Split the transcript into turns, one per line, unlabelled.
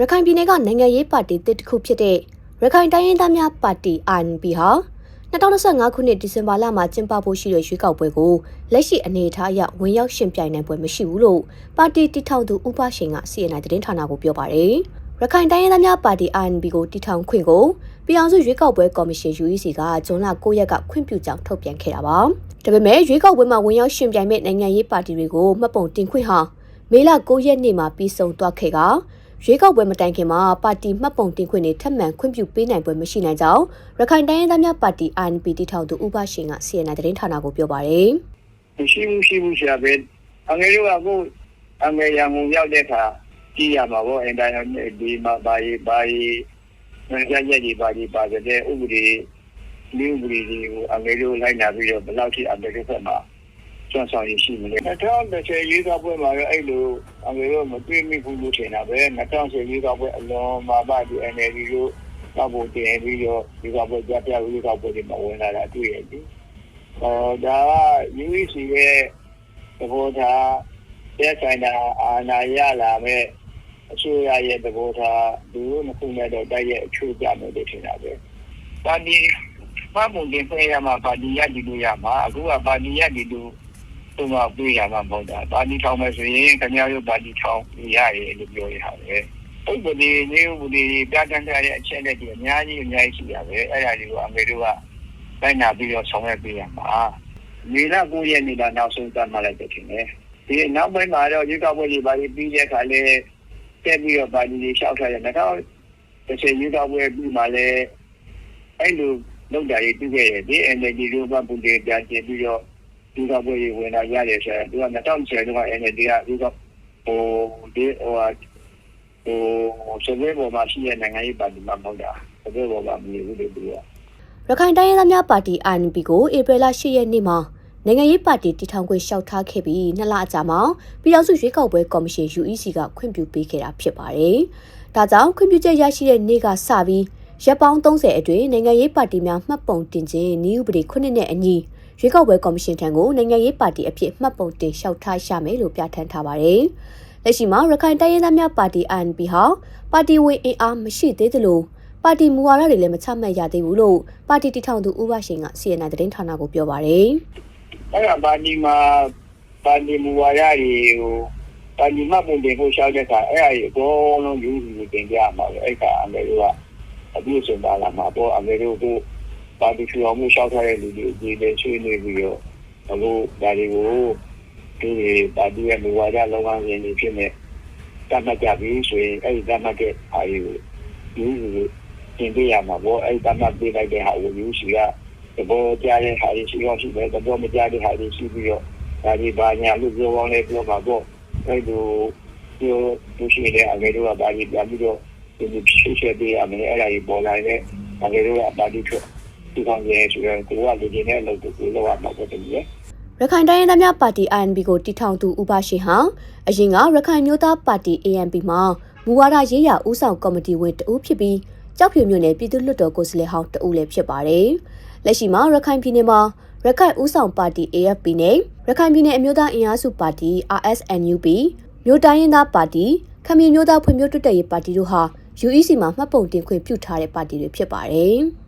ရခိုင်ပြည်နယ်ကနိုင်ငံရေးပါတီတစ်တစ်ခုဖြစ်တဲ့ရခိုင်တိုင်းရင်းသားများပါတီ RNP ဟာ2025ခုနှစ်ဒီဇင်ဘာလမှာကျင်းပဖို့ရှိတဲ့ရွေးကောက်ပွဲကိုလက်ရှိအနေအထားအရဝင်ရောက်ရှင်ပြိုင်နိုင်ပွဲမရှိဘူးလို့ပါတီတည်ထောင်သူဥပရှင်က CNN သတင်းဌာနကိုပြောပါတယ်။ရခိုင်တိုင်းရင်းသားများပါတီ RNP ကိုတည်ထောင်ခွင့်ကိုပြည်အောင်စုရွေးကောက်ပွဲကော်မရှင် UEC ကဇွန်လ9ရက်ကခွင့်ပြုကြောင်းထုတ်ပြန်ခဲ့တာပါ။ဒါပေမဲ့ရွေးကောက်ပွဲမှာဝင်ရောက်ရှင်ပြိုင်မဲ့နိုင်ငံရေးပါတီတွေကိုမှတ်ပုံတင်ခွင့်ဟာမေလ9ရက်နေ့မှာပြီးဆုံးသွားခဲ့က ရွေးကောက်ပွဲမတိုင်ခင်မှာပါတီမှတ်ပုံတင်ခွင့်တွေထပ်မံခွင့်ပြုပေးနိုင်ပွဲမရှိနိုင်ကြောင်းရခိုင်တိုင်းရင်းသားများပါတီ RNP တည်ထောင်သူဥပရှင်က CNN သတင်းဌာနကိုပြောပါတယ်
ရှိမှုရှိမှုရှာပဲအငယ်တို့ကကိုအငယ်ရံငုံရောက်တဲ့အခါကြည့်ရမှာပေါ့အင်တာနက်ဒီမှာဘာကြီးဘာကြီးငါကြရက်ကြီးဘာကြီးပါတဲ့ဥပဒေလူဥပဒေတွေကိုအငယ်တို့လိုက်နာပြီးတော့ဘယ်လောက်ထိအငယ်တို့ဘက်မှာ စွမ်းဆောင်ရရှိမလဲ2010ရေးကောက်ပွဲမှာတော့အဲ့လိုအငယ်တို့မတွေ့မိဘူးလို့ထင်တာပဲ2010ရေးကောက်ပွဲအလွန်မှာပါဒီ NLD တို့တော့ဘုံတင်ပြီးတော့ဒီကောက်ပွဲကြပြရေးကောက်ပွဲတွေမှာဝင်လာတာတွေ့ရတယ်ဟောဒါက UEC ရဲ့သဘောထားတဲ့ဆိုင်တာအာဏာရလာမဲ့အစိုးရရဲ့သဘောထားဒီလိုနှစ်ခုနဲ့တော့တိုက်ရဲ့အချိုးကြမယ်လို့ထင်တာပဲပါတီမမုန်တင်ဖွဲ့ရမှာပါတီရဒီလိုရမှာအခုကပါတီရဒီလို သူကပြေးရမှာမဟုတ်တာပါတီထောင်မယ်ဆိုရင်ခင်ဗျားတို့ပါတီထောင်ရရလို့ပြောရတာပဲဥပဒေမျိုးဥပဒေပြဋ္ဌာန်းထားတဲ့အချက်လက်တွေအများကြီးအများကြီးရှိတာပဲအဲ့ဒါတွေကိုအမေတို့ကလိုက်နာပြီးတော့ဆောင်ရွက်ပေးရမှာမေလ9ရက်နေ့ကနောက်ဆုံးသတ်မှတ်လိုက်တဲ့ထင်တယ်ဒီနောက်ပိုင်းမှာတော့ရေကောက်ပွဲတွေပါပြီးတဲ့အခါလဲတက်ပြီးတော့ပါတီတွေရှောက်ထားတယ်တော့တစ်ချိန်ရေကောက်ပွဲပြီးမှလဲအဲ့လိုလောက်တာရေးပြီးခဲ့တယ်ဒီ NLD တို့ကပုံတွေပြန်ကျပြီးတော့ ဒီကောက်ပွဲတွေဝင်လာရတယ်ဆိုတော့သူက2010တုန်းက NLD ကဒီကောဟိုဒီဟိုဟိုစပယ်ပေါ်မှာရှိတဲ့နိုင်ငံရေးပါတီမှာမဟုတ်တာစပယ်ပေါ်မှာမနေဘူးလေသူက
ရခိုင်တိုင်းရင်းသားများပါတီ RNP ကိုဧပြီလ10ရက်နေ့မှာနိုင်ငံရေးပါတီတည်ထောင်ခွင့်လျှောက်ထားခဲ့ပြီးနှစ်လအကြာမှာပြည်အောင်စုရွေးကောက်ပွဲကော်မရှင် UEC ကခွင့်ပြုပေးခဲ့တာဖြစ်ပါတယ်။ဒါကြောင့်ခွင့်ပြုချက်ရရှိတဲ့နေ့ကစပြီးရပ်ပေါင်း30အတွင်းနိုင်ငံရေးပါတီများမှတ်ပုံတင်ခြင်းနည်းဥပဒေခုနှစ်နဲ့အညီ ရွေးကောက်ပွဲကော်မရှင်ထံကိုနိုင်ငံရေးပါတီအဖြစ်မှတ်ပုံတင်လျှောက်ထားရမယ်လို့ပြဋ္ဌာန်းထားပါတယ်။လက်ရှိမှာရခိုင်တိုင်းရင်းသားများပါတီ RNP ဟာပါတီဝင်အင်အားမရှိသေးသလိုပါတီမူဝါဒတွေလည်းမချမှတ်ရသေးဘူးလို့ပါတီတည်ထောင်သူဦးဘရှင်က CNN သတင်းဌာနကိုပြောပါတယ်။
အဲ့ဒါပါတီမှာပါတီမူဝါဒတွေကိုပါတီမှပုံတင်ဖို့ရှောက်တဲ့အခါအဲ့အရာကိုအကုန်လုံးယူယူတင်ပြမှာပဲအဲ့ကအမေတို့ကအပြည့်စုံပါလာမှာပေါ့အမေတို့က ပါတီချူအောင်မှုရှောက်ထားတဲ့လူတွေဒီလေဆွေးနွေးပြီးတော့အခုဒါတွေကိုဒီပါတီရဲ့မူဝါဒလုံအောင်ရင်းနေဖြစ်နေတတ်မှတ်ကြပြီးဆိုရင်အဲ့ဒီတတ်မှတ်တဲ့အားကိုယူယူတင်ပြရမှာပေါ့အဲ့ဒီတတ်မှတ်ပေးလိုက်တဲ့ဟာကိုယူစီကသဘောကျတဲ့ဟာတွေရှိတော့ရှိတယ်သဘောမကျတဲ့ဟာတွေရှိပြီးတော့ဒါဒီဘာညာလို့ပြောအောင်လဲပြောမှာပေါ့အဲ့လိုပြောသူရှိတဲ့အငယ်တို့ကဒါကြီးပြန်ပြီးတော့ဒီဖြစ်ချက်ပေးရမယ်အဲ့ဒါကြီးပေါ်လာတဲ့အငယ်တို့ကဒါဒီထွက် ဒီကောင်ရဲ့ဆိုရင်ကိုကလူတွေနဲ့လောက်ကိုလောက်ရမှာပေါ့တည်းရဲ့
ရခိုင်တိုင်းရင်းသားများပါတီ RNP ကိုတည်ထောင်သူဥပရှင်ဟာအရင်ကရခိုင်မျိုးသားပါတီ ANP မှာမူဝါဒရေးရာဦးဆောင်ကော်မတီဝင်တဦးဖြစ်ပြီးကြောက်ဖြူမြို့နယ်ပြည်သူ့လွှတ်တော်ကိုယ်စားလှယ်ဟောင်းတဦးလည်းဖြစ်ပါတယ်။လက်ရှိမှာရခိုင်ပြည်နယ်မှာရခိုင်ဦးဆောင်ပါတီ AFP နဲ့ရခိုင်ပြည်နယ်အမျိုးသားအင်အားစုပါတီ RSNUP မြို့တိုင်းရင်းသားပါတီခမီမျိုးသားဖွံ့ဖြိုးတိုးတက်ရေးပါတီတို့ဟာ UEC မှာမှတ်ပုံတင်ခွင့်ပြုထားတဲ့ပါတီတွေဖြစ်ပါတယ်။